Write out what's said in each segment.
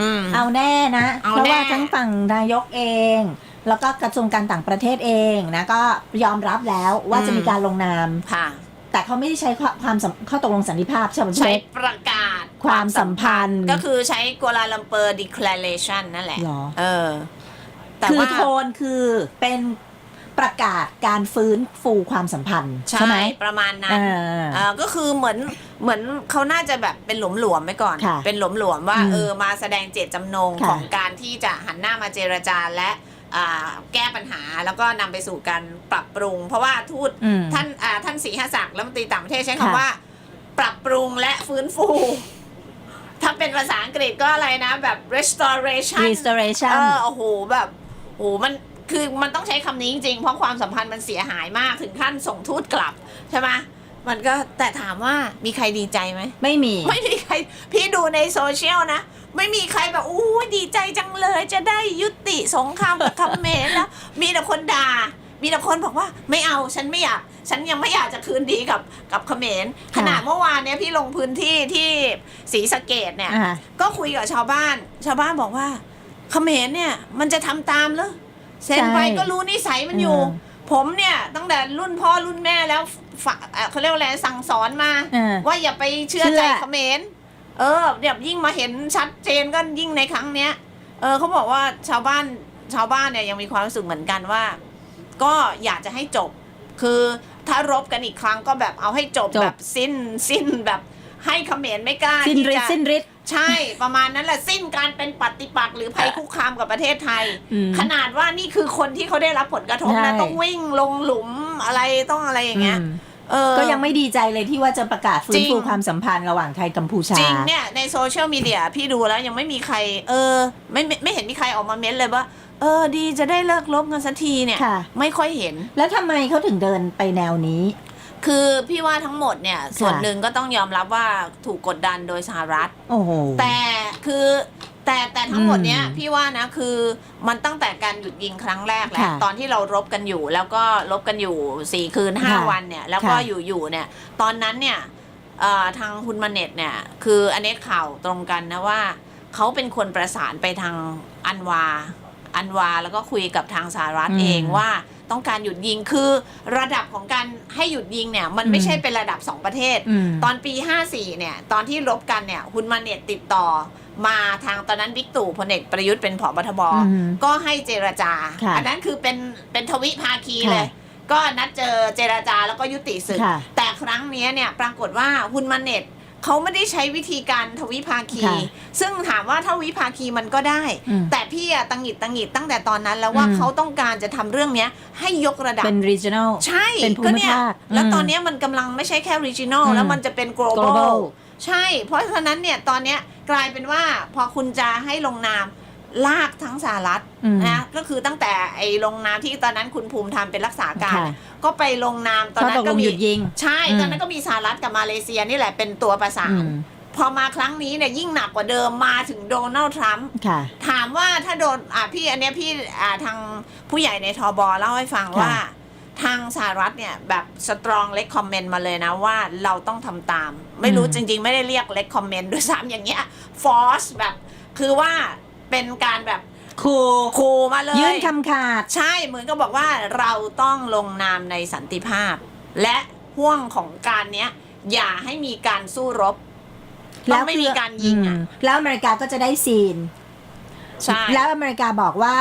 อืมเอาแน่นะ เอาเพราะว่าแน่ทั้งฝั่งนายกเอง แล้วก็กระทรวงการต่างประเทศเองนะก็ยอมรับแล้วว่าจะมีการลงนาม ค่ะ แต่เขาไม่ได้ใช้ความความสัมข้อตกลงสันติภาพใช่ไหมใช้ประกาศความสัมพันธ์ ก็คือใช้กัวลาลัมเปอร์ declaration นั่นแหละ หรอ เออ แต่คือว่า โทนคือเป็น ประกาศการฟื้นฟูความสัมพันธ์ใช่ใช่ไหมประมาณนั้นอ่าเออก็คือเหมือนเหมือนเขาน่าจะแบบเป็นหลวมๆไว้ก่อนค่ะเป็นหลวมๆว่าอืมเออมาแสดงเจตจำนงค่ะของการที่จะหันหน้ามาเจรจาและอ่าแก้ปัญหาแล้วก็นำไปสู่การปรับปรุง เพราะว่าทูตอืมท่านอ่าท่านศรีหศักดิ์รัฐมนตรีต่างประเทศใช้ค่ะคำว่า ปรับปรุงและฟื้นฟู ถ้าเป็นภาษาอังกฤษก็อะไรนะแบบ restoration restoration เออโอ้โหแบบโอ้โหมัน คือมันต้องใช้คำนี้จริงๆ เพราะความสัมพันธ์มันเสียหายมากถึงขั้นส่งทูตกลับใช่ไหมมันก็แต่ถามว่ามีใครดีใจไหม ไม่มี ไม่มีใคร พี่ดูในโซเชียลนะ ไม่มีใครแบบอู้ยดีใจจังเลย จะได้ยุติสงครามกับเขมรแล้ว มีแต่คนด่า มีแต่คนบอกว่าไม่เอาฉันไม่อยาก ฉันยังไม่อยากจะคืนดีกับกับเขมรขนาดเมื่อวานเนี้ยพี่ลงพื้นที่ที่ศรีสะเกดเนี่ย อ่า ก็คุยกับชาวบ้าน ชาวบ้านบอกว่าเขมรเนี่ย มันจะทำตามเหรอ เซ็นไปใช่ก็รู้นิสัยมันอยู่เออผมเนี่ยตั้งแต่รุ่นพ่อรุ่นแม่แล้วฝะเอ่อเขาเรียกว่าอะไรสั่งสอนมาเออว่าอย่าไปเชื่อเชื่อใจเขมรเออเดี๋ยวยิ่งมาเห็นชัดเจนก็ยิ่งในครั้งเนี้ย เออเขาบอกว่าชาวบ้านชาวบ้านเนี่ยยังมีความรู้สึกเหมือนกันว่า ก็อยากจะให้จบ คือถ้ารบกันอีกครั้งก็แบบเอาให้จบจบแบบสิ้นสิ้นแบบให้เขมรไม่กล้าสิ้นที่ฤทจะธิ์สิ้นฤทธิ์ ใช่ประมาณนั้นแหละสิ้นการเป็นปฏิปักษ์หรือภัยคุกคามกับประเทศไทย อืม ขนาดว่านี่คือคนที่เขาได้รับผลกระทบใช่นะต้องวิ่งลงหลุมอะไรต้องอะไรอย่างเงี้ยอืมเออ ก็ยังไม่ดีใจเลยที่ว่าจะประกาศฟื้จรินง ฟูความสัมพันธ์ระหว่างไทยกัมพูชา จริงเนี่ยในโซเชียลมีเดียพี่ดูแล้วยังไม่มีใคร เออ ไม่ไม่ไม่เห็นมีใครออกมาเม้นเลยว่า เออ ดีจะได้เลิกลบกันสักทีเนี่ย ค่ะ ไม่ค่อยเห็น แล้วทำไมเขาถึงเดินไปแนวนี้ คือพี่ว่าทั้งหมดเนี่ย ส่วนหนึ่งก็ต้องยอมรับว่าถูกกดดันโดยสหรัฐ โอ้โห แต่คือแต่แต่ทั้งหมดเนี้ยอืมพี่ว่านะคือมันตั้งแต่การหยุดยิงครั้งแรกแหละค่ะตอนที่เรารบกันอยู่ แล้วก็รบกันอยู่สี่คืนห้าค่ะวันเนี่ย แล้วก็ค่ะอยู่อยู่เนี่ย ตอนนั้นเนี่ยเอ่อทางคุณมาเน็ตเนี่ย คืออันนี้ข่าวตรงกันนะว่าเขาเป็นคนประสานไปทางอันวา อันวาแล้วก็คุยกับทางสหรัฐอืมเองว่าต้องการหยุดยิงคือระดับของการให้หยุดยิงเนี่ย มันไม่อืมใช่เป็นระดับสองประเทศอืมตอนปี 54 เนี่ย ตอนที่รบกันเนี่ยคุณมาเน็ตติดต่อมาทางตอนนั้นบิ๊กตู่พลเอกประยุทธ์เป็นผบทบอืมก็ให้เจรจาค่ะอันั้นคือเป็นเป็นทวิภาคีค่ะเลย ก็นัดเจอเจรจาแล้วก็ยุติศึกค่ะแต่ครั้งเนี้ยเนี่ยปรากฏว่าคุณมาเน็ต เขาไม่ได้ใช้วิธีการทวิภาคี ค่ะซึ่งถามว่าทวิภาคีมันก็ได้ อืมแต่พี่อะตังหงิดตังหงิดตั้งแต่ตอนนั้นแล้วว่าอืม เขาต้องการจะทำเรื่องเนี้ยให้ยกระดับ เป็น regional ใช่เป็นภูมิก็เนี่ยภาคแล้วอืมตอนเนี้ยมันกำลังไม่ใช่แค่ regional อืมแล้วมันจะเป็น global, global ใช่ เพราะฉะนั้นเนี่ยตอนเนี้ยกลายเป็นว่าพอคุณจะให้ลงนาม ลากทั้งสหรัฐอืมนะก็คือตั้งแต่ไอ้ลงนามที่ตอนนั้นคุณภูมิธรรมเป็นรักษาการค่ะก็ไปลงนามตอนเขานั้ตนกก็ลงมีหยุดยิงใช่อืมตอนนั้นก็มีสหรัฐกับมาเลเซียนี่แหละเป็นตัวประสาอืนมพอมาครั้งนี้เนี่ยยิ่งหนักกว่าเดิมมาถึงโดนัลด์ทรัมป์ค่ะถามว่าถ้าโดนอะพี่อันเนี้ยพี่อ่าทางผู้ใหญ่ในทบเล่าให้ฟังค่ะว่าทางสหรัฐเนี่ยแบบสตรองเล็กคอมเมนต์มาเลยนะว่าเราต้องทำตาม ไม่รู้จริง ๆ ไม่ได้เรียกเล็กคอมเมนต์ด้วยซ้ำอย่างเงี้ยฟอสแบบ คือว่า เป็นการแบบครูคูมาเลย ยื่นคำขาด ใช่เหมือนก็บอกว่าเราต้องลงนามในสันติภาพ และห่วงของการเนี้ย อย่าให้มีการสู้รบต้องไม่มีการยิงอะ มแล้วอเมริกาก็จะได้ซีน ใช่แล้วอเมริกาบอกว่า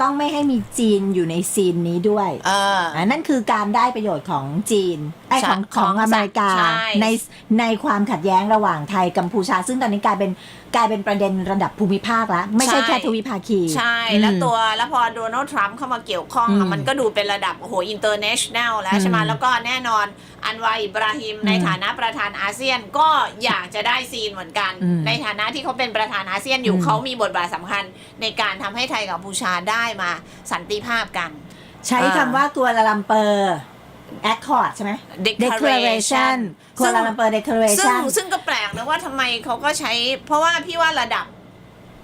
ต้องไม่ให้มีจีนอยู่ในซีนนี้ด้วยเอออ่านั่นคือการได้ประโยชน์ของจีนไอ้ใช่ของของของอเมริกาใช่ ในในความขัดแย้งระหว่างไทยกัมพูชา ซึ่งตอนนี้กลายเป็นกลายเป็นประเด็นระดับภูมิภาคแล้ว ไม่ใช่ใช่แค่ทวิภาคี ใช่อืมแล้วตัวแล้วพอโดนัลด์ทรัมป์เข้ามาเกี่ยวข้องอะอืมมันก็ดูเป็นระดับ โอ้โหอินเตอร์เนชั่นแนลแล้วใช่ไหมอืมแล้วก็แน่นอนอันวาอิบราฮิมอืมในฐานะประธานอาเซียนก็อยากจะได้ซีนเหมือนกัน อืมในฐานะที่เขาเป็นประธานอาเซียนอยู่อืม เขามีบทบาทสำคัญในการทำให้ไทยกับกัมพูชาได้มาสันติภาพกัน ใช้อ่าคำว่ากัวลาลัมเปอร์ Accord ใช่ไหม Declaration กัวลาลัมเปอร์ ซึ่ง Declaration ซึ่งก็แปลกนะว่าทำไมเขาก็ใช้ เพราะว่าพี่ว่าระดับ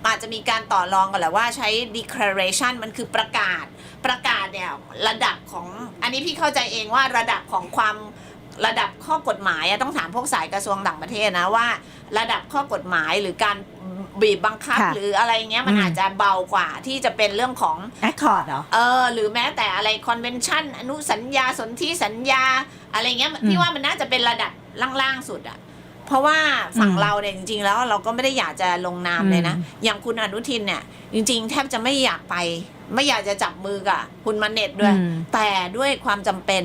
อาจจะมีการต่อรองกันแหละว่าใช้ declaration มันคือประกาศ ประกาศเนี่ยระดับของอันนี้พี่เข้าใจเองว่าระดับของความระดับข้อกฎหมายอะต้องถามพวกสายกระทรวงต่างประเทศนะว่า ระดับข้อกฎหมายหรือการ บีบบังคับ ค่ะหรืออะไรเงี้ยมันอืม อาจจะเบากว่าที่จะเป็นเรื่องของ แอคคอร์ดเหรอ เออหรือแม้แต่อะไรคอนเวนชั่นอนุสัญญาสนธิสัญญา อะไรเงี้ยอืมพี่ว่ามันน่าจะเป็นระดับล่างๆสุดอะเพราะว่าฝั่งอืมเราเนี่ยจริงๆแล้วเราก็ไม่ได้อยากจะลงนามเลยนะ อืม อย่างคุณอนุทินเนี่ย จริงๆ แทบจะไม่อยากไป ไม่อยากจะจับมือกับคุณมาเน็ตด้วย อืมแต่แต่ด้วยความจำเป็น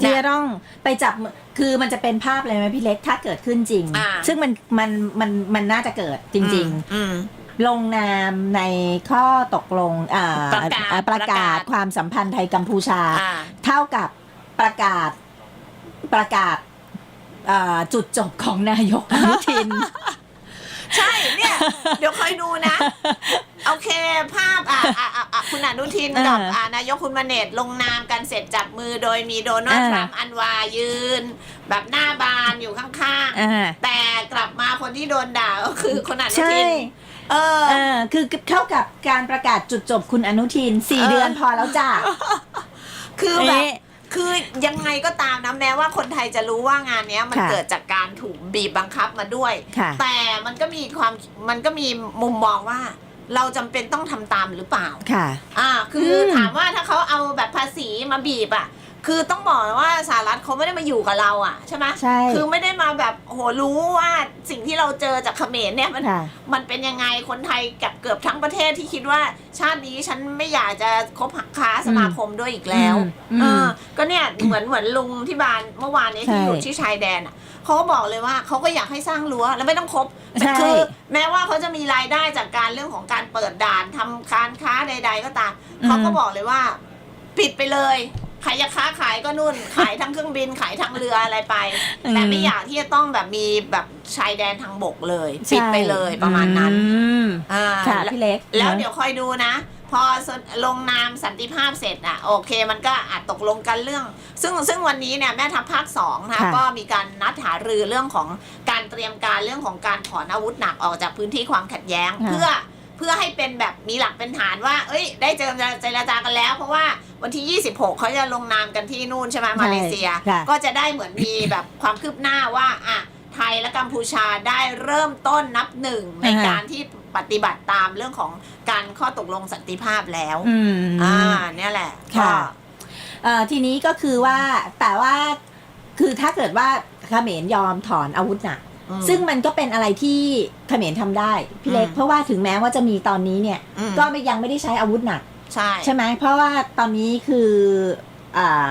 ที่นะ จะต้องไปจับมือ คือมันจะเป็นภาพเลยไหมพี่เล็กถ้าเกิดขึ้นจริง อ่า ซึ่งมันมันมันมันน่าจะเกิดจริงอืมๆลงนามในข้อตกลงอ่าประกาศอ่าประประกากาศ ศความสัมพันธ์ไทยกัมพูชา อ่า เท่ากับประกาศประกาศอ่าจุดจบของนายกอนุทิน ใช่เนี่ย เดี๋ยวคอยดูนะ โอเค ภาพอะอะอะอะคุณอนุทินกับเอออ่อ่านายกคุณมาเนตลงนามกันเสร็จจับมือโดยมีโดนัลด์เออ ทรัมป์อันวายืน แบบหน้าบานอยู่ข้างอ่าๆ แต่กลับมาคนที่โดนด่าก็คือคุณอนุใช่ทิน เออ เออคือเท่ากับการประกาศจุดจบคุณอนุทินสี่เออ เดือนพอแล้วจ้ะ คือแบบ เอ๊ะ คือยังไงก็ตามนะแม้ว่าคนไทยจะรู้ว่างานเนี้ย มันค่ะเกิดจากการถูกบีบบังคับมาด้วย ค่ะ แต่มันก็มีความมันก็มีมุมมองว่า เราจำเป็นต้องทำตามหรือเปล่า ค่ะ อ่า คืออมถามว่าถ้าเขาเอาแบบภาษีมาบีบอะ คือต้องบอกว่าสหรัฐเขาไม่ได้มาอยู่กับเราอะใช่ไหมใช่คือไม่ได้มาแบบโอ้โหรู้ว่าสิ่งที่เราเจอจากเขมรเนี่ยมันค่ะ มันเป็นยังไงคนไทยกับเกือบทั้งประเทศที่คิดว่าชาตินี้ฉันไม่อยากจะคบค้าสมาคมด้วยอีกแล้ว อืม เออืมอก็เนี่ยเหมือนเหมือนลุงที่บ้านเมื่อวานนี้ที่ใช่อยู่ที่ชายแดนอะเขาก็บอกเลยว่าเขาก็อยากให้สร้างรั้วแล้วไม่ต้องคบใช่ คือแม้ว่าเขาจะมีรายได้จากการเรื่องของการเปิดด่านทำการค้าใด ๆ ก็ตามเขาก็บอกเลยว่า ปิดไปเลยใค รจะค้าขายก็นู่น ขายทั้งเครื่องบินขายทั้งเรืออะไรไป แต่ไม่อยากที่จะต้องแบบมีแบบชายแดนทางบกเลยปิดไปเลยประมาณนั้นอืมอ่าค่ะแล้วพี่เล็ก แล้วนะเดี๋ยวคอยดูนะ พอลงนามสันติภาพเสร็จอะโอเค มันก็อาจตกลงกันเรื่อง ซึ่งซึ่งวันนี้เนี่ยแม่ทัพภาคสองนะคะก็มีการนัดหารือเรื่องของการเตรียมการเรื่องของการถอนอาวุธหนักออกจากพื้นที่ความขัดแย้งเพื่อ เพื่อให้เป็นแบบมีหลักเป็นฐานว่า เอ้ย ได้เจอเจรจากันแล้ว เพราะว่าวันที่ 26 เขาจะลงนามกันที่นู่นใช่ไหมมาเลเซีย ค่ะ ก็จะได้เหมือนมีแบบความคืบหน้าว่าอะไทยและกัมพูชาได้เริ่มต้นนับหนึ่งในอ่าฮะ การที่ปฏิบัติตามเรื่องของการข้อตกลงสันติภาพแล้ว อืม อ่าเนี่ยแหละค่ะก็เอ่อทีนี้ก็คือว่าแต่ว่าคือถ้าเกิดว่าเขมรยอมถอนอาวุธหนัก อืมซึ่งมันก็เป็นอะไรที่เขมรทำได้พี่เล็ก อืมเพราะว่าถึงแม้ว่าจะมีตอนนี้เนี่ย อืม ก็ไม่ยังไม่ได้ใช้อาวุธหนัก ใช่ ใช่ไหมเพราะว่าตอนนี้คืออ่า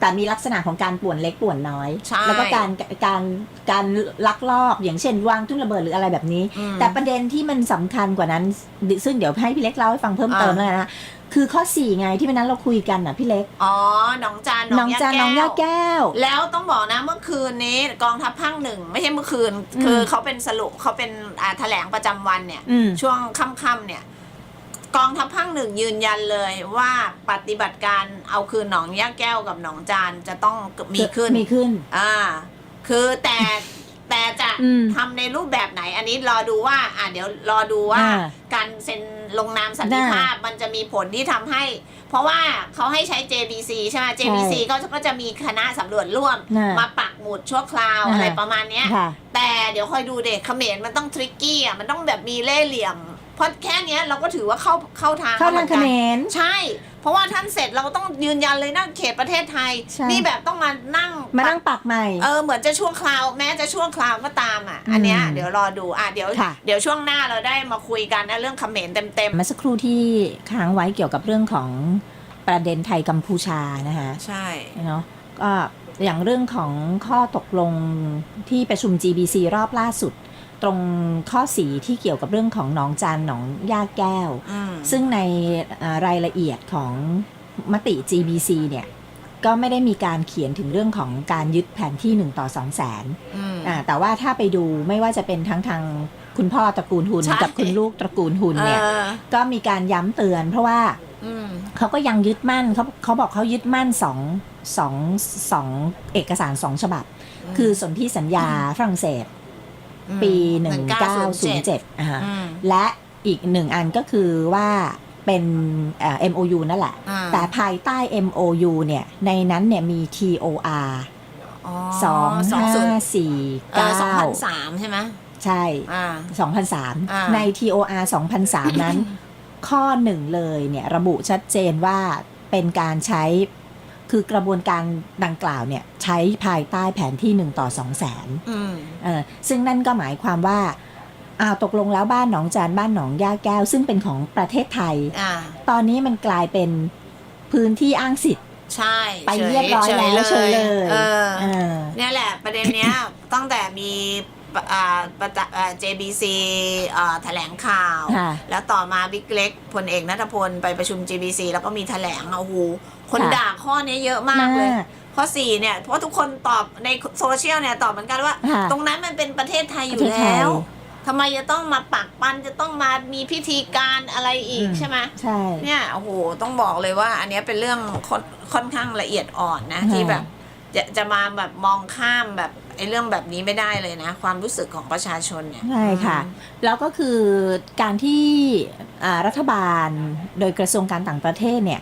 แต่มีลักษณะของการป่วนเล็กป่วนน้อย ใช่แล้วก็การการการลักลอบอย่างเช่นวางทุ่นระเบิดหรืออะไรแบบนี้ อืมแต่ประเด็นที่มันสำคัญกว่านั้น ซึ่งเดี๋ยวให้พี่เล็กเล่าให้ฟังเพิ่มเติมอ่า แล้วกันนะ คือข้อสี่ไงที่วันนั้นเราคุยกันอะพี่เล็ก อ๋อหนองจานน้องจานน้องย่าแก้ว แล้วต้องบอกนะเมื่อคืนนี้กองทัพภาคหนึ่งไม่ใช่เมื่อคืน อืมคือเขาเป็นสรุปเขาเป็นอ่าแถลงประจำวันเนี่ย อืม ช่วงค่ำๆเนี่ย กองทัพภาคหนึ่งยืนยันเลยว่าปฏิบัติการเอาคืนหนองย่าแก้วกับหนองจานจะต้องมีขึ้น มีขึ้น อ่า คือแต่แต่จะอืมทำในรูปแบบไหน อันนี้รอดูว่า อ่าเดี๋ยวรอดูว่า อ่า การเซ็น ลงนามสันติภาพมันจะมีผลที่ทำให้ เพราะว่าเขาให้ใช้ JBC ใช่ไหม JBC ก็ก็จะมีคณะสำรวจร่วมน่ะมาปักหมุดชั่วคราวอ่าอะไรประมาณเนี้ยค่ะแต่เดี๋ยวคอยดูเด็กเขมรมันต้องทริกกี้อะมันต้องแบบมีเล่ห์เหลี่ยมเพราะแค่เนี้ยเราก็ถือว่าเข้าเข้าทางเข้าทางเขมรใช่ เพราะว่าท่านเสร็จเราต้องยืนยันเลยนะเขตประเทศไทย ใช่ นี่แบบต้องมานั่งมานั่งปักใหม่ เออเหมือนจะชั่วคราว แม้จะชั่วคราวก็ตามอะ อันเนี้ยอืมเดี๋ยวรอดูอะเดี๋ยว ค่ะ เดี๋ยวช่วงหน้าเราได้มาคุยกันนะเรื่องเขมรเต็มเมื่อสักครู่ที่ค้างไว้เกี่ยวกับเรื่องของประเด็นไทยกัมพูชานะคะๆใช่ เนาะก็อย่างเรื่องของข้อตกลงที่ประชุม GBC รอบล่าสุด ตรงข้อสีที่เกี่ยวกับเรื่องของหนองจานหนองย่าแก้วอืมซึ่งในเอ่อรายละเอียดของมติ GBC เนี่ยก็ไม่ได้มีการเขียนถึงเรื่องของการยึดแผนที่ 1 ต่อ2 0 0แสนอืมอ่าแต่ว่าถ้าไปดูไม่ว่าจะเป็นทั้งทางคุณพ่อตระกูลหุนใช่กับคุณลูกตระกูลหุนเนี่ยออก็มีการย้ำเตือน เพราะว่าอืมเขาก็ยังยึดมั่นเขาเขาบอกเขายึดมั่นสองสองสองเอกสารสองฉบับ คือสนธิสัญญาฝรั่งเศสอืม ปี 1907อ่าฮะอืมและอีกหนึ่งอันก็คือว่าเป็นเอ่อ MOU นั่นแหละอ่าแต่ภายใต้ MOU เนี่ย ในนั้นเนี่ยมี TOR อ๋อสองสองห้าศูนย์สี่เออเก้าสองพันสามใช่ไหมใช่อ่า2003อ่าใน TOR 2003นั้น ข้อหนึ่งเลยเนี่ย ระบุชัดเจนว่าเป็นการใช้ คือกระบวนการดังกล่าวเนี่ยใช้ภายใต้แผนที่ 1 ต่อ 2 0 0แสนอืมเออซึ่งนั่นก็หมายความว่าอ้าวตกลงแล้วบ้านหนองจานบ้านหนองย่าแก้ว ซึ่งเป็นของประเทศไทยอ่าตอนนี้มันกลายเป็นพื้นที่อ้างสิทธิ์ใช่ ไปเรียบร้อยแล้วเฉยเลยเออเออเนี่ยแหละประเด็นเนี้ยตั้งแต่มีปะอ่าประจะอ่า JBC อ่าแถลงข่าวค่ะแล้วต่อมาบิ๊กเล็กพลเอกนัทพลไปประชุม JBC แล้วก็มีแถลงโอ้โห คนค่ะด่าข้อนี้เยอะมากเลย มากข้อ4เนี่ยเพราะทุกคนตอบในโซเชียลเนี่ยตอบเหมือนกันว่า ค่ะตรงนั้นมันเป็นประเทศไทยอยู่ประเทศไทยแล้วทำไมจะต้องมาปักปันจะต้องมามีพิธีการอะไรอีกอืม ใช่ไหม ใช่ เนี่ยโอ้โหต้องบอกเลยว่า อันเนี้ยเป็นเรื่องค่อนค่อนข้างละเอียดอ่อนนะ ค่ะ ที่แบบจะจะมาแบบมองข้ามแบบไอ้เรื่องแบบนี้ไม่ได้เลยนะ ความรู้สึกของประชาชนเนี่ยใช่ค่ะ แล้วก็คือการที่อ่ารัฐบาลโดยกระทรวงการต่างประเทศเนี่ย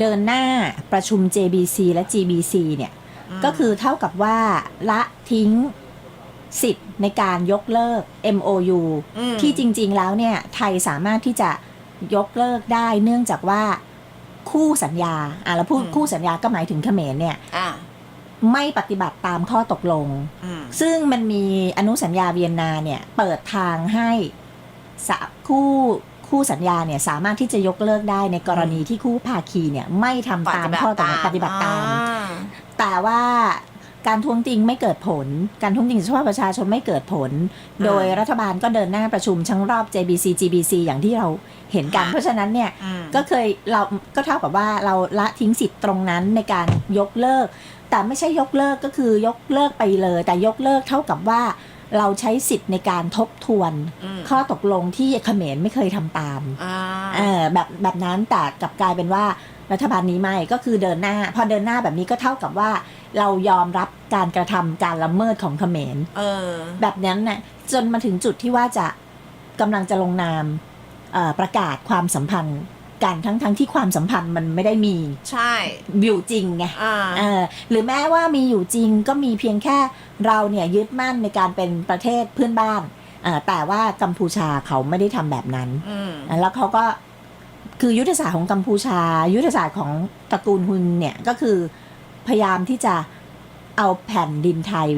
เดินหน้าประชุม JBC และ GBC เนี่ยมก็คือเท่ากับว่าละทิ้งสิทธิ์ในการยกเลิก MOU มที่จริง ๆ แล้วเนี่ย ไทยสามารถที่จะยกเลิกได้เนื่องจากว่าคู่สัญญา อะเราพูดคู่สัญญาก็หมายถึงเขมรเนี่ยอ่าไม่ปฏิบัติตามข้อตกลงอืมซึ่งมันมีอนุสัญญาเวียนนาเนี่ย เปิดทางให้สะคู่ คู่สัญญาเนี่ยสามารถที่จะยกเลิกได้ในกรณีที่คู่ภาคีเนี่ยไม่ทำตามข้อตกลงปฏิบัติตามอ่แต่ว่าการทวงติงไม่เกิดผล การทวงติงเฉพาะประชาชนไม่เกิดผล โดยรัฐบาลก็เดินหน้าประชุมทั้งรอบ JBC GBC อย่างที่เราเห็นกัน เพราะฉะนั้นเนี่ยอืมก็เคยเราก็เท่ากับว่าเราละทิ้งสิทธิ์ตรงนั้นในการยกเลิก แต่ไม่ใช่ยกเลิกก็คือยกเลิกไปเลย แต่ยกเลิกเท่ากับว่า เราใช้สิทธิ์ในการทบทวน อืมข้อตกลงที่เขมรไม่เคยทำตามอ่าเออแบบแบบนั้นแต่กลับกลายเป็นว่ารัฐบาลนี้ไม่ก็คือเดินหน้า พอเดินหน้าแบบนี้ก็เท่ากับว่า เรายอมรับการกระทำการละเมิดของเขมร เออ แบบนั้นน่ะจนมาถึงจุดที่ว่าจะกำลังจะลงนามเอ่อประกาศความสัมพันธ์ กันทั้งทั้งที่ความสัมพันธ์มันไม่ได้มีใช่อยู่จริงไงอ่าเออหรือแม้ว่ามีอยู่จริงก็มีเพียงแค่เราเนี่ยยึดมั่นในการเป็นประเทศเพื่อนบ้านเอ่อแต่ว่ากัมพูชาเขาไม่ได้ทำแบบนั้น อืมแล้วเขาก็คือยุทธศาสตร์ของกัมพูชา ยุทธศาสตร์ของตระกูลฮุนเนี่ยก็คือพยายามที่จะเอาแผ่นดินไทย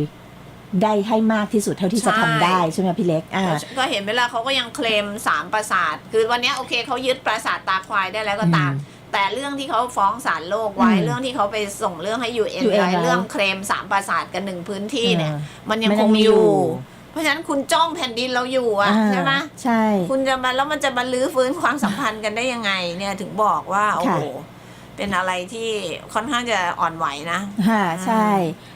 ได้ให้มากที่สุดเท่าที่จะทำได้ใช่ไหมพี่เล็กอ่า ก็เห็นเวลาเขาก็ยังเคลมสามปราสาท คือวันเนี้ยโอเคเขายึดปราสาทตาควายได้แล้วก็ตามอืมแต่เรื่องที่เขาฟ้องศาลโลกไว้อืมเรื่องที่เขาไปส่งเรื่องให้ UN UN ไว้ไว้เรื่องเคลมสามปราสาทกันหนึ่งพื้นที่เนี่ยออมันยังมันคยังงมีออยู่ ยู่ เพราะฉะนั้นคุณจ้องแผ่นดินเราอยู่อะอ่าใช่ไหม ใช่ คุณจะมาแล้วมันจะมาลื้อฟื้นความสัมพันธ์กันได้ยังไง เนี่ยถึงบอกว่าโอ้โหค่ะ เป็นอะไรที่ค่อนข้างจะอ่อนไหวนะค่ะใช่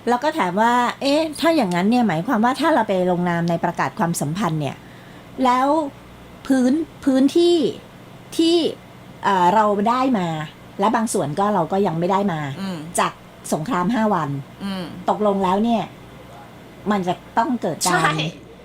แล้วก็ถามว่า เอ๊ะ ถ้าอย่างนั้นเนี่ยหมายความว่าถ้าเราไปลงนามในประกาศความสัมพันธ์เนี่ย แล้วพื้นพื้นที่ที่เอ่อเราได้มา และบางส่วนก็เราก็ยังไม่ได้มาอืมจากสงครามห้าวันอืมตกลงแล้วเนี่ย มันจะต้องเกิดกาใช่ร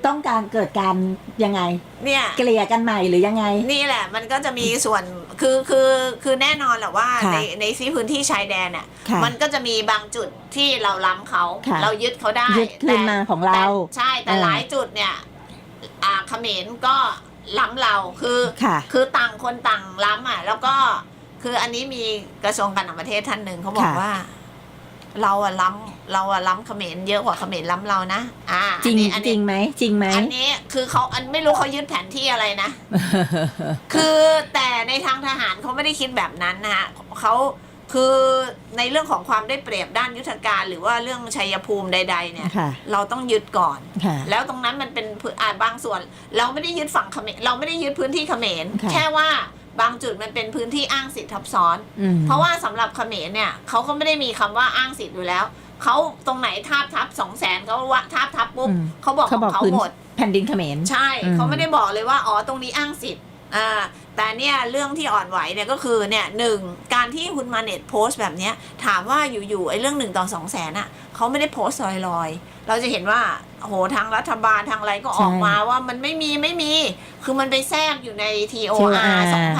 ต้องการเกิดการยังไง เนี่ย เกลี่ยกันใหม่หรือยังไง นี่แหละมันก็จะมีส่วนคือคือคือแน่นอนแหละว่าค่ะในในที่พื้นที่ชายแดนน่ะค่ะมันก็จะมีบางจุดที่เราล้ำเขา ค่ะ เรายึดเขาได้ยึดคืนมาของเรา แต่ใช่แต่เออ หลายจุดเนี่ยอ่าเขมรก็ล้ำเราคือ ค่ะ คือต่างคนต่างล้ำอะ แล้วก็คืออันนี้มีกระทรวงการต่างประเทศท่านหนึ่งเขาบอกค่ะ ว่า เราอะล้ำเราอะล้ำเขมรเยอะกว่าเขมรล้ำเรานะอ่าจริงอันนี้อันจรินี้งไหมจริงไหมอันนี้คือเขาอันไม่รู้เขายึดแผนที่อะไรนะ คือแต่ในทางทหารเขาไม่ได้คิดแบบนั้นนะฮะเขาคือในเรื่องของความได้เปรียบด้านยุทธการ หรือว่าเรื่องชัยภูมิใด ๆ เนี่ย ค่ะเราต้องยึดก่อน ค่ะ แล้วตรงนั้นมันเป็นพื้นอ่าบางส่วน เราไม่ได้ยึดฝั่งเขมรเราไม่ได้ยึดพื้นที่เขมรค่ะ แค่ว่า บางจุดมันเป็นพื้นที่อ้างสิทธิ์ทับซ้อนอืมเพราะว่าสำหรับเขมรเนี่ยเขาก็ไม่ได้มีคำว่าอ้างสิทธิ์อยู่แล้วเขาตรงไหนทาบทับสองแสนเขาว่าทาบทับปุ๊บอืมเขาบอกขเขาองบอกเขาพื้นหมดแผ่นดินเขมรใช่อืมเขาไม่ได้บอกเลยว่าอ๋อตรงนี้อ้างสิทธิ์อ่าแต่เนี่ยเรื่องที่อ่อนไหวเนี่ยก็คือเนี่ยหนึ่งการที่คุณมาเน็ตโพสต์แบบเนี้ยถามว่าอยู่ๆไอ้เรื่องหนึ่งต่อสองแสนอะ เขาไม่ได้โพสต์ลอยๆ เราจะเห็นว่าโอ้โหทางรัฐบาลทางอะไรก็ออกมาว่ามันไม่มีไม่มี คือมันไปแทรกอยู่ใน TOR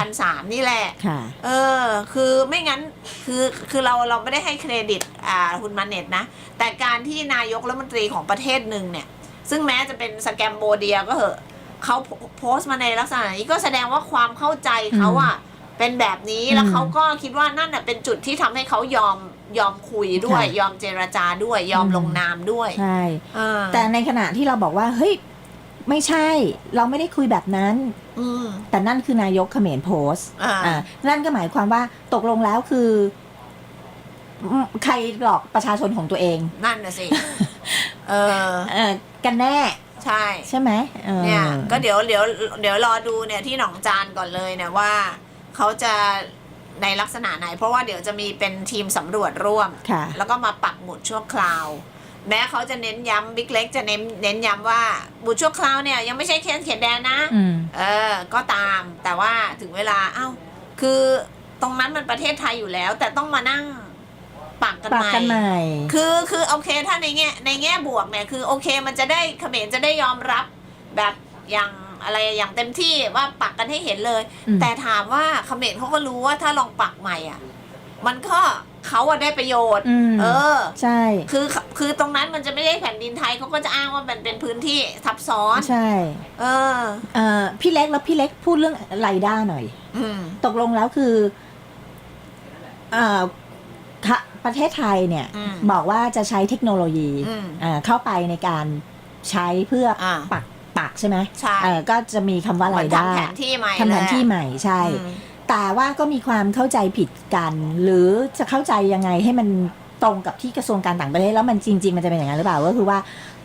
2003 นี่แหละค่ะเออ คือไม่งั้นคือคือเราเราไม่ได้ให้เครดิตอ่าคุณมาเน็ตนะ แต่การที่นายกรัฐมนตรีของประเทศหนึ่งเนี่ย ซึ่งแม้จะเป็นสแกมโบเดียก็เหอะเขาโพสต์มาในลักษณะนี้ก็แสดงว่าความเข้าใจเขาอะ เป็นแบบนี้อืมแล้วเขาก็คิดว่านั่นน่ะเป็นจุดที่ทำให้เขายอมยอมคุยด้วยค่ะยอมเจรจาด้วยยอมอืมลงนามด้วยใช่เออแต่ในขณะที่เราบอกว่าเฮ้ยไม่ใช่ เราไม่ได้คุยแบบนั้นอืมแต่นั่นคือนายกเขมรโพสต์อ่าอ่านั่นก็หมายความว่าตกลงแล้วคืออืมใครหลอกประชาชนของตัวเอง นั่นน่ะสิเออเออกันแน่ใช่ ใช่ไหมออเนี่ย ก็เดี๋ยวเดี๋ยวเดี๋ยวรอดูเนี่ยที่หนองจานก่อนเลยเนี่ยว่า เขาจะในลักษณะไหน เพราะว่าเดี๋ยวจะมีเป็นทีมสำรวจร่วม ค่ะ แล้วก็มาปักหมุดชั่วคราว แม้เขาจะเน้นย้ำบิ๊กเล็กจะเน้นเน้นย้ำว่าบุดชั่วคราวเนี่ยยังไม่ใช่เขตเขตแดนนะ อืม เออ ก็ตาม แต่ว่าถึงเวลา เอ้า คือตรงนั้นมันประเทศไทยอยู่แล้ว แต่ต้องมานั่งปักกันปากใหม่ กันใหม่ คือคือโอเคถ้าในแง่ในแง่บวกเนี่ยคือโอเคมันจะได้เขมรจะได้ยอมรับแบบอย่าง อะไรอย่างเต็มที่ว่าปักกันให้เห็นเลย อืม แต่ถามว่าเขมรเขาก็รู้ว่าถ้าลองปักใหม่อะ มันก็เขาอะได้ประโยชน์ อืมเออ ใช่ คือคือตรงนั้นมันจะไม่ได้แผ่นดินไทยเขาก็จะอ้างว่ามันเป็นพื้นที่ทับซ้อน ใช่เออ เอ่อพี่เล็กแล้วพี่เล็กพูดเรื่องไรด้าหน่อย อืม ตกลงแล้วคือเอ่อค่ะประเทศไทยเนี่ย อืมบอกว่าจะใช้เทคโนโลยีอืมเอ่อเข้าไปในการใช้เพื่อออ่า ปัก ปักใช่ไหมใช่ เอ่อก็จะมีคำว่าเหไรมือนด้าทำแผนที่ใหม่ทำแผนที่เลยใหม่ใช่ อืม แต่ว่าก็มีความเข้าใจผิดกัน หรือจะเข้าใจยังไงให้มันตรงกับที่กระทรวงการต่างประเทศแล้วมันจริง ๆ มันจะเป็นอย่างนั้นหรือเปล่าก็คือว่า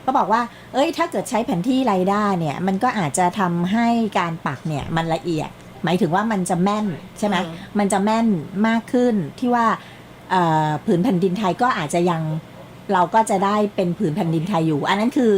ก็บอกว่า เอ้ย ถ้าเกิดใช้แผนที่ไรด้าเนี่ย มันก็อาจจะทำให้การปักเนี่ยมันละเอียด หมายถึงว่ามันจะแม่นใช่ไหมอืม มันจะแม่นมากขึ้นที่ว่าเอ่อผืนแผ่นดินไทยก็อาจจะยังเราก็จะได้เป็นผืนแผ่นดินไทยอยู่ อันนั้นคือ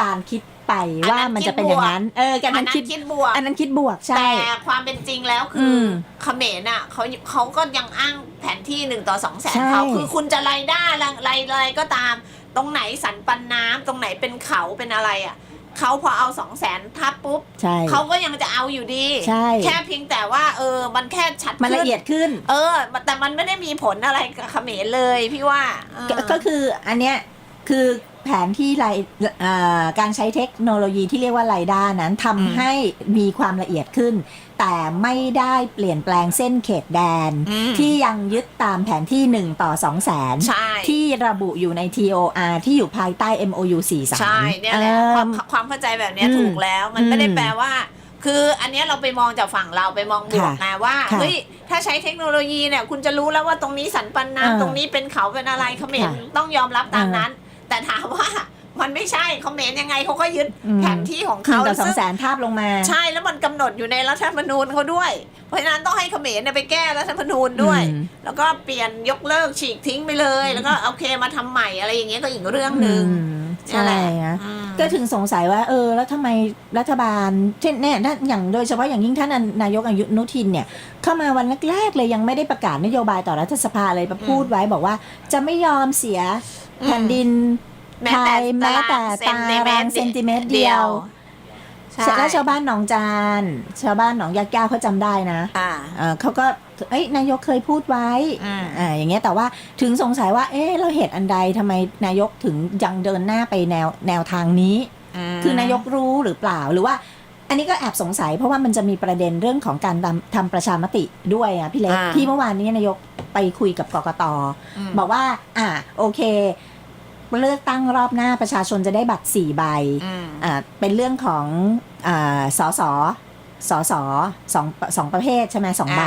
การคิด ไปว่ามันจะเป็นอย่างนั้น เออการอันนั้นนั้นคิดคิดบวก อันนั้นคิดบวกใช่ แต่ความเป็นจริงแล้วคืออมเขมรน่ะเขาเขาก็ยังอ้างแผนที่หนึ่งต่อสองแสนใช่เขาคือคุณจะไรได้ไรอะไรก็ตาม ตรงไหนสันปันน้ำตรงไหนเป็นเขาเป็นอะไรอะเขาพอเอาสองแสนทับปุ๊บใช่เขาก็ยังจะเอาอยู่ดีใช่แค่เพียงแต่ว่า เออ มันแค่ชัดมันละขึ้เอียดขึ้น เออ แต่มันไม่ได้มีผลอะไรกับเขมรเลยพี่ว่าเออก็ก็คืออันเนี้ย คือแผนที่ไรเอ่อการใช้เทคโนโลยีที่เรียกว่าไรด้านั้นทำให้มีความละเอียดขึ้น แต่ไม่ได้เปลี่ยนแปลงเส้นเขตแดนอืมที่ยังยึดตามแผนที่ 1 ต่อ 2 0 0แสนใช่ที่ระบุอยู่ใน TOR ที่อยู่ภายใต้ MOU 43ใช่เนี่ยแหละเออความความเข้าใจแบบเนี้ยอืมถูกแล้วมันไม่ได้อืมแปลว่าคืออันเนี้ยเราไปมองจากฝั่งเราไปมองบวกค่ะไงว่าค่ะเฮ้ยถ้าใช้เทคโนโลยีเนี่ยคุณจะรู้แล้วว่าตรงนี้สันปันเออน้ำตรงนี้เป็นเขาเป็นอะไรเขมรค่ะต้องยอมรับตามเออนั้น แต่ถามว่ามันไม่ใช่เขมรยังไงเขาก็ยึดอืมแผนที่ของหนึ่เขางต่อสองซึ่งแสนทาบลงมา ใช่แล้วมันกำหนดอยู่ในรัฐธรรมนูญเขาด้วย เพราะฉะนั้นต้องให้เขมรเนี่ยไปแก้รัฐธรรมนูญด้วยอืมแล้วก็เปลี่ยนยกเลิกฉีกทิ้งไปเลย แล้วก็โอเคมาทำใหม่อะไรอย่างเงี้ยก็อีกเรื่องหนึ่ง อืมนั่ใช่นแหละนะอืม ก็ถึงสงสัยว่าเออแล้วทำไมรัฐบาลเช่นเนี่ยถ้าอย่างโดยเฉพาะอย่างยิ่งท่านนายกอนุทินเนี่ย เข้ามาวันแรกๆเลยยังไม่ได้ประกาศนโยบายต่อรัฐสภาเลยพูดไว้บอกว่า จะไม่ยอมเสียแผ่นดินแม้ไทแต่ยแม้แต่ตารางเซนติเมตรเดียว ใช่แล้วชาวบ้านหนองจาน ชาวบ้านหนองยาแก้วเขาจำได้นะอ่า เออเขาก็เอ้ยนายกเคยพูดไว้อืม อ่าอย่างเงี้ยแต่ว่าถึงสงสัยว่า เอ๊ะเราเหตุอันใดทำไมนายกถึงยังเดินหน้าไปแนวแนวทางนี้ คือนายกรู้หรือเปล่าหรือว่า อันนี้ก็แอบสงสัย เพราะว่ามันจะมีประเด็นเรื่องของการทำทำประชามติด้วยอะพี่เล็กอ่า ที่เมื่อวานนี้นายกไปคุยกับกกตมบอกว่า อ่า โอเค เลือกตั้งรอบหน้าประชาชนจะได้บัตรสี่ใบอืมอ่าเป็นเรื่องของอ่าสสสสสองสองประเภทใช่ไหมสองใบ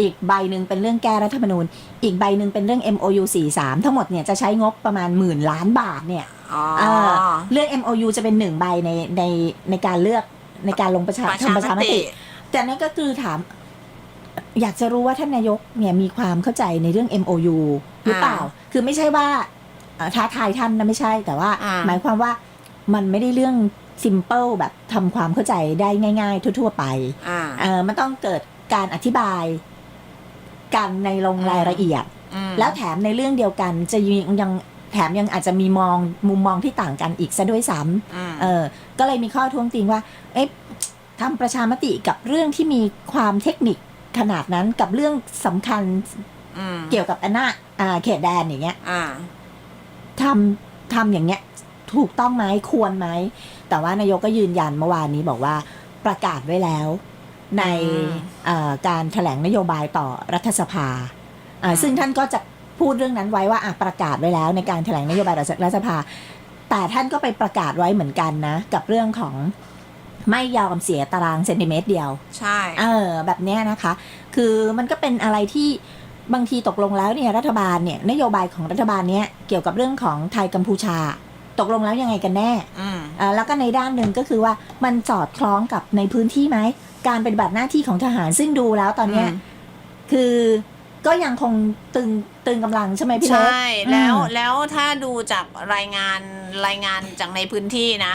อีกใบหนึ่งเป็นเรื่องแก้รัฐธรรมนูญ อีกใบหนึ่งเป็นเรื่อง MOU 43 ทั้งหมดเนี่ยจะใช้งบประมาณหมื่นล้านบาทเนี่ยอ๋อเออเรื่อง MOU จะเป็นหนึ่งใบในในในการเลือกในการลงประชาทำประชามติ แต่นั่นก็คือถาม อยากจะรู้ว่าท่านนายกเนี่ยมีความเข้าใจในเรื่อง MOU หรือเปล่า คือไม่ใช่ว่าเอ่อ ท้าทายท่านนะไม่ใช่ แต่ว่าอ่าหมายความว่ามันไม่ได้เรื่องซิมเ l ิลแบบทำความเข้าใจได้ง่าย ๆ ทั่ว ๆ ไปอ่าเออมันต้องเกิดการอธิบายกันในลงรายละเอียดอืมแล้วแถมในเรื่องเดียวกันจะยังยังแถมยังอาจจะมีมองมุมมองที่ต่างกันอีกซะด้วยซ้ำอืมเออ ก็เลยมีข้อท้วงติงว่า เอ๊ะทำประชามติกับเรื่องที่มีความเทคนิคขนาดนั้นกับเรื่องสำคัญอืมเกี่ยวกับอำนาจอ่าเขตแดนอย่างเงี้ยอ่า ทำทำอย่างเงี้ยถถูกต้องไหมควรไหม แต่ว่านายกก็ยืนยันเมื่อวานนี้บอกว่าประกาศไว้แล้ว ในอืมเอ่อการแถลงนโยบายต่อรัฐสภาอ่าอืมซึ่งท่านก็จะพูดเรื่องนั้นไว้ว่าอะประกาศไว้แล้วในการแถลงนโยบายต่อรัฐสภา แต่ท่านก็ไปประกาศไว้เหมือนกันนะ กับเรื่องของไม่ยอมเสียตารางเซนติเมตรเดียว ใช่ เออ แบบเนี้ยนะคะ คือมันก็เป็นอะไรที่ บางทีตกลงแล้วเนี่ยรัฐบาลเนี่ยนโยบายของรัฐบาลเนี้ยเกี่ยวกับเรื่องของไทยกัมพูชา ตกลงแล้วยังไงกันแน่อืมอ่าแล้วก็ในด้านหนึ่งก็คือว่ามันสอดคล้องกับในพื้นที่ไหมการปฏิบัติหน้าที่ของทหารซึ่งดูแล้วตอนเนี้ยอืมคือก็ยังคงตึงตึงกำลังใช่ไหมพี่เล็กใช่แล้วอืมแล้วถ้าดูจากรายงานรายงานจากในพื้นที่นะ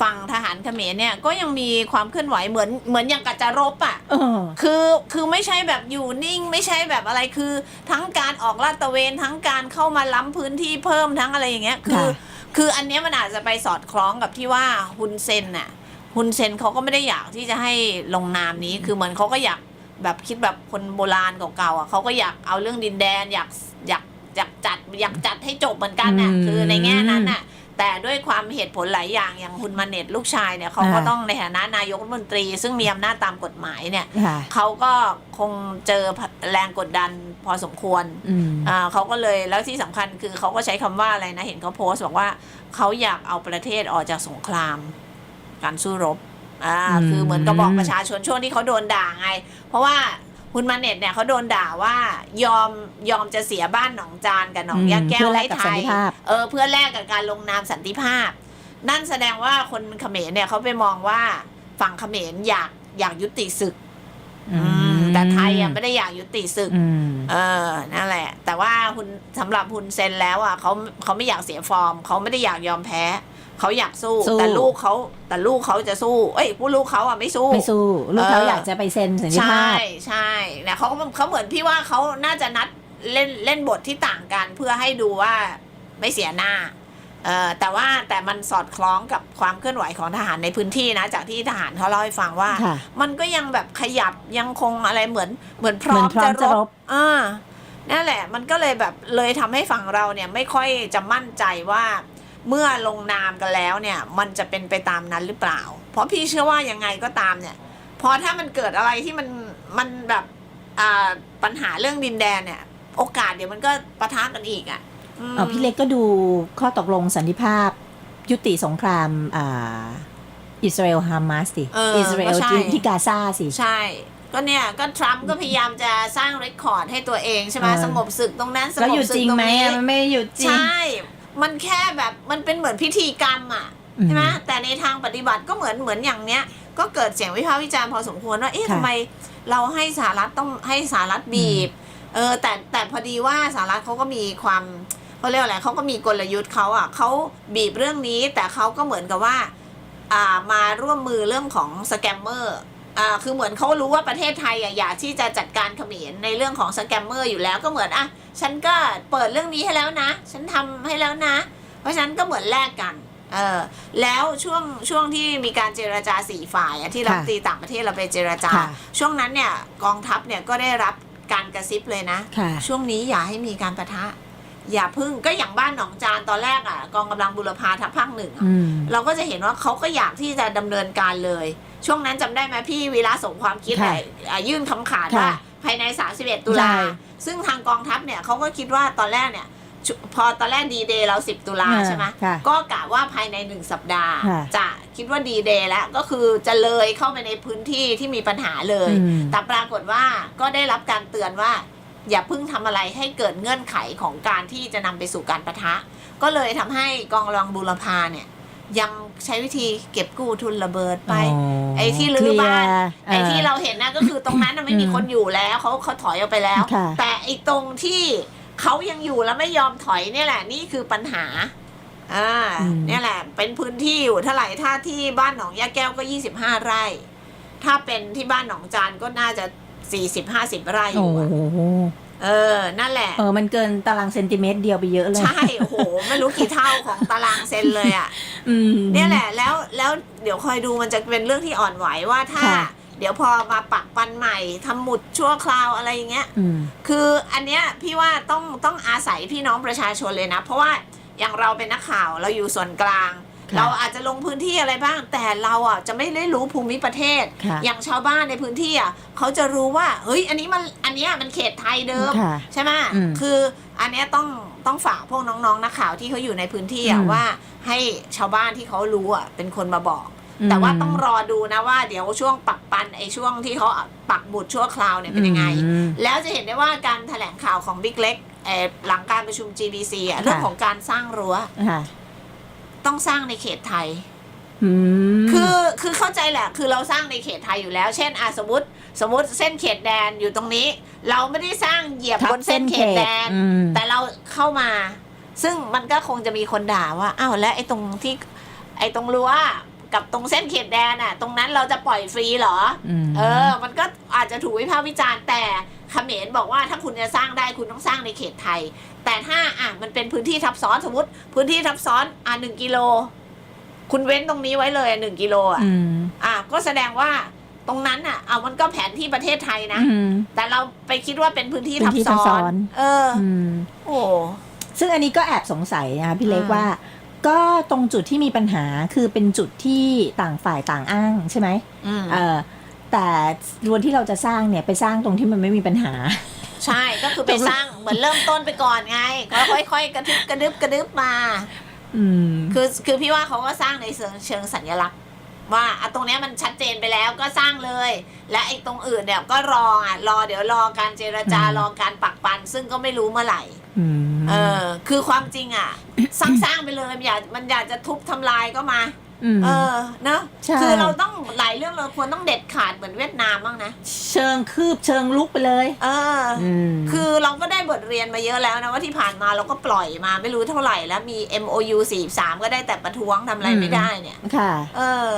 ฝั่งทหารเขมรเนี่ยก็ยังมีความเคลื่อนไหวเหมือนเหมือนอย่างกับจะรบอะเออ คือคือไม่ใช่แบบอยู่นิ่งไม่ใช่แบบอะไรคือ ทั้งการออกลาดตระเวนทั้งการเข้ามาล้ำพื้นที่เพิ่มทั้งอะไรอย่างเงี้ยคือ ค่ะ คืออันเนี้ยมันอาจจะไปสอดคล้องกับที่ว่าฮุนเซนน่ะฮุนเซนเขาก็ไม่ได้อยากที่จะให้ลงนามนี้คือเหมือนเขาก็อยากแบบคิดแบบคนโบราณเก่าๆอะเขาก็อยากเอาเรื่องดินแดนอยากอยากอยากจัดอยากจัดให้จบเหมือนกันน่ะอืม คือในแง่นั้นน่ะ แต่ด้วยความเหตุผลหลายอย่างอย่างฮุนมาเน็ตลูกชายเนี่ยเขาก็อ่า ต้องในฐานะนายกรัฐมนตรี ซึ่งมีอำนาจตามกฎหมายเนี่ยค่ะ เขาก็คงเจอแรงกดดันพอสมควร อืม อ่าเขาก็เลยแล้วที่สำคัญคือเขาก็ใช้คำว่าอะไรนะ เห็นเขาโพสต์บอกว่าเขาอยากเอาประเทศออกจากสงคราม การสู้รบอ่าอืม คือเหมือนกับบอกประชาชนช่วงที่เขาโดนด่าไง เพราะว่า คุณมาเน็ตเนี่ยเขาโดนด่าว่ายอมยอมจะเสียบ้านหนองจานกับหนองยาแก้เพื่วอแลให้กกับไทสันยติภาพเออเพื่อแลกกับการลงนามสันติภาพ นั่นแสดงว่าคนเขมรเนี่ยเขาไปมองว่าฝั่งเขมรอยากอยากยุติศึกอืมแต่ไทยอะไม่ได้อยากยุติศึกอืมเออนั่นแหละ แต่ว่าคุณสำหรับคุณเซนแล้วอะเขาเขาไม่อยากเสียฟอร์มเขาไม่ได้อยากยอมแพ้ เขาอยากสู้ สู้ แต่ลูกเขาแต่ลูกเขาจะสู้ เอ้ยผู้ลูกเขาอะไม่สู้ ไม่สู้ลูกเขาเอออ อยากจะไปเซ็นสัญญาใช่ภาพ ใช่เนี่ยเขาก็เขาเหมือนพี่ว่าเขาน่าจะนัดเล่นเล่นบทที่ต่างกัน เพื่อให้ดูว่าไม่เสียหน้าเออแต่ว่าแต่มันสอดคล้องกับความเคลื่อนไหวของทหารในพื้นที่นะ จากที่ทหารเขาเล่าให้ฟังว่า ค่ะมันก็ยังแบบขยับยังคงอะไรเหมือนเหมือนพร้อเหมืมอนพร้อมจะจะรรบบ อ่านั่นแหละ มันก็เลยแบบเลยทำให้ฝั่งเราเนี่ยไม่ค่อยจะมั่นใจว่า เมื่อลงนามกันแล้วเนี่ย มันจะเป็นไปตามนั้นหรือเปล่า เพราะพี่เชื่อว่ายังไงก็ตามเนี่ย พอถ้ามันเกิดอะไรที่มันมันแบบอ่าปัญหาเรื่องดินแดนเนี่ย โอกาสเดี๋ยวมันก็ปะทะกันอีกอะมเอาพี่เล็กก็ดูข้อตกลงสันติภาพ ยุติสงครามอ่าอิสราเอลฮามาสสิเอออิสราเอลก็ใช่ที่ที่กาซาสิ ใช่ ก็เนี่ย ก็ทรัมป์ก็พยายามจะสร้างเรคคอร์ดให้ตัวเองใช่ไหมเออสงบศึกตรงนั้นสแล้วงหยุบดศึจกริงตรงไหมนี้อะมันไม่หยุดจริง ใช่ มันแค่แบบมันเป็นเหมือนพิธีกรรมอะอืมใช่ไหมแต่ในทางปฏิบัติก็เหมือนเหมือนอย่างเนี้ย ก็เกิดเสียงวิพากษ์วิจารณ์พอสมควรว่าเอ๊ะค่ะทำไมเราให้สหรัฐต้องให้สหรัฐบีบเออแต่แต่พอดีว่าสหรัฐเขาก็มีความเขาเรียกว่าอะไรเขาก็มีกลยุทธ์เขาอะเขาบีบเรื่องนี้แต่เขาก็เหมือนกับว่า อ่ามาร่วมมือเรื่องของสแกมเมอร์อ่า คือเหมือนเขารู้ว่าประเทศไทยอะอยากที่จะจัดการเขมรในเรื่องของสแกมเมอร์อยู่แล้วก็เหมือนอะฉันก็เปิดเรื่องนี้ให้แล้วนะ ฉันทำให้แล้วนะ เพราะฉะนั้นก็เหมือนแลกกันเออแล้วช่วงช่วงที่มีการเจรจาสี่ฝ่ายอะที่รัฐมนตรีต่างประเทศเราไปเจรจาค่ะช่วงนั้นเนี่ยกองทัพเนี่ยก็ได้รับการกระซิบเลยนะค่ะช่วงนี้อย่าให้มีการประทะ อย่าพึ่งก็อย่างบ้านหนองจานตอนแรกอะกองกำลังบุรพาทัพภาคหนึ่งอะอืมเราก็จะเห็นว่าเขาก็อยากที่จะดำเนินการเลย ช่วงนั้นจำได้ไหมพี่วีระสมความคิดค่ะอะอะยื่นคำขาดค่ะว่าภายใน 31 ตุลา ใช่ซึ่งทางกองทัพเนี่ยเขาก็คิดว่าตอนแรกเนี่ยชุพอตอนแรกดีเดย์เรา 10 ตุลาอ่าใช่ไหมค่ะก็กะว่าภายในหนึ่งสัปดาห์ ค่ะ จะคิดว่าดีเดย์แล้วก็คือจะเลยเข้าไปในพื้นที่ที่มีปัญหาเลย อืม แต่ปรากฏว่าก็ได้รับการเตือนว่า อย่าเพิ่งทำอะไรให้เกิดเงื่อนไขของการที่จะนำไปสู่การประทะ ก็เลยทำให้กองกำลังบูรพาเนี่ย ยังใช้วิธีเก็บกู้ทุนระเบิดไป ไอ้ที่รื้อบ้าน ไอ้ที่เราเห็นนะก็คือตรงนั้นน่ะไม่มีคนอยู่แล้วเขาเขาถอยออกไปแล้ว ค่ะแต่ไอ้ตรงที่เขายังอยู่แล้วไม่ยอมถอยเนี่ยแหละ นี่คือปัญหาอ่าอืม เนี่ยแหละ เป็นพื้นที่อยู่เท่าไหร่ถ้าที่บ้านหนองยาแก้วก็ยี่สิบห้าไร่ ถ้าเป็นที่บ้านหนองจานก็น่าจะสี่สิบห้าสิบไร่อโอ้ยู่อะ โห เออ นั่นแหละ เออ มันเกินตารางเซนติเมตรเดียวไปเยอะเลย ใช่ โอ้โห ไม่รู้กี่เท่าของตารางเซนเลยอะอืมเนี่ยแหละ แล้ว แล้วเดี๋ยวคอยดูมันจะเป็นเรื่องที่อ่อนไหวว่าถ้าค่ะเดี๋ยวพอมาปักปันใหม่ทำหมุดชั่วคราวอะไรอย่างเงี้ยอืมคืออันเนี้ยพี่ว่าต้องต้องอาศัยพี่น้องประชาชนเลยนะ เพราะว่าอย่างเราเป็นนักข่าวเราอยู่ส่วนกลางค่ะ เราอาจจะลงพื้นที่อะไรบ้าง แต่เราอะจะไม่ได้รู้ภูมิประเทศค่ะอย่างชาวบ้านในพื้นที่อะเขาจะรู้ว่าเฮ้ยอันนี้มันอันเนี้ยมันเขตไทยเดิมค่ะใช่ไหมอืมคืออันเนี้ยต้องต้องฝากพวกน้องๆนักข่าวที่เขาอยู่ในพื้นที่อะอืมว่า ให้ชาวบ้านที่เขารู้อะเป็นคนมาบอกแต่ว่าต้องรอดูนะว่าเดี๋ยวช่วงปักปันไอ้ช่วงที่เขาปักหมุดชั่วคราวเนี่ยเป็นยังไงอืมแล้วจะเห็นได้ว่าการแถลงข่าวของบิ๊กเล็กเอ่อหลังการประชุม GBC อะเรื่องของการสร้างรั้วค่ะ ต้องสร้างในเขตไทยอืมคือคือเข้าใจแหละ คือเราสร้างในเขตไทยอยู่แล้ว เช่นอะสมมติ สมมติเส้นเขตแดนอยู่ตรงนี้ เราไม่ได้สร้างเหยียบบนเส้นเขตแดนอืมแต่เราเข้ามา ซึ่งมันก็คงจะมีคนด่าว่าอ้าวแล้วไอ้ตรงที่ ไอ้ตรงรั้วกับตรงเส้นเขตแดนอะ ตรงนั้นเราจะปล่อยฟรีเหรอมเออ มันก็อาจจะถูกวิพากษ์วิจารณ์แต่ เขมรบอกว่าถ้าคุณจะสร้างได้คุณต้องสร้างในเขตไทย แต่ถ้าอะมันเป็นพื้นที่ทับซ้อนสมมติ พื้นที่ทับซ้อนอะหนึ่งกิโล คุณเว้นตรงนี้ไว้เลยหนึ่งกิโลอะอืมอะก็แสดงว่าตรงนั้นอะเอามันก็แผนที่ประเทศไทยนะอืมแต่เราไปคิดว่าเป็นพื้นที่พื้ทับนที่ทัซ้บซ้ออนนเอออืมโอ้ซึ่งอันนี้ก็แอบสงสัยนะคะพี่เล็กอืมว่า ก็ตรงจุดที่มีปัญหาคือเป็นจุดที่ต่างฝ่ายต่างอ้างใช่ไหมอืมเออ แต่รวนที่เราจะสร้างเนี่ยไปสร้างตรงที่มันไม่มีปัญหา ใช่ก็คือไปสร้างเหมือนเริ่มต้นไปก่อนไงก็ค่อยๆ กระทึบกระดึบกระดึบมาอืมคือคือพี่ว่าเขาก็สร้างในเชิงเชิงสัญลักษณ์ ว่าอะตรงเนี้ยมันชัดเจนไปแล้วก็สร้างเลย และไอ้ตรงอื่นเนี่ยก็รออะรอเดี๋ยวรอการเจรจาอืมรอการปักปัน ซึ่งก็ไม่รู้เมื่อไหร่อืมเออ คือความจริงอะ สร้างสร้างไปเลยมันอยากมันอยากจะทุบทำลายก็มา ม เออเนอะใช่ คือเราต้องหลายเรื่องเราควรต้องเด็ดขาดเหมือนเวียดนามบ้างนะ เชิงคืบเชิงลุกไปเลย เอออมคือเราก็ได้บทเรียนมาเยอะแล้วนะ ว่าที่ผ่านมาเราก็ปล่อยมาไม่รู้เท่าไหร่แล้วมี MOU 43 ก็ได้แต่ประท้วงทำอะไรไม่ได้เนี่ย ค่ะ เออ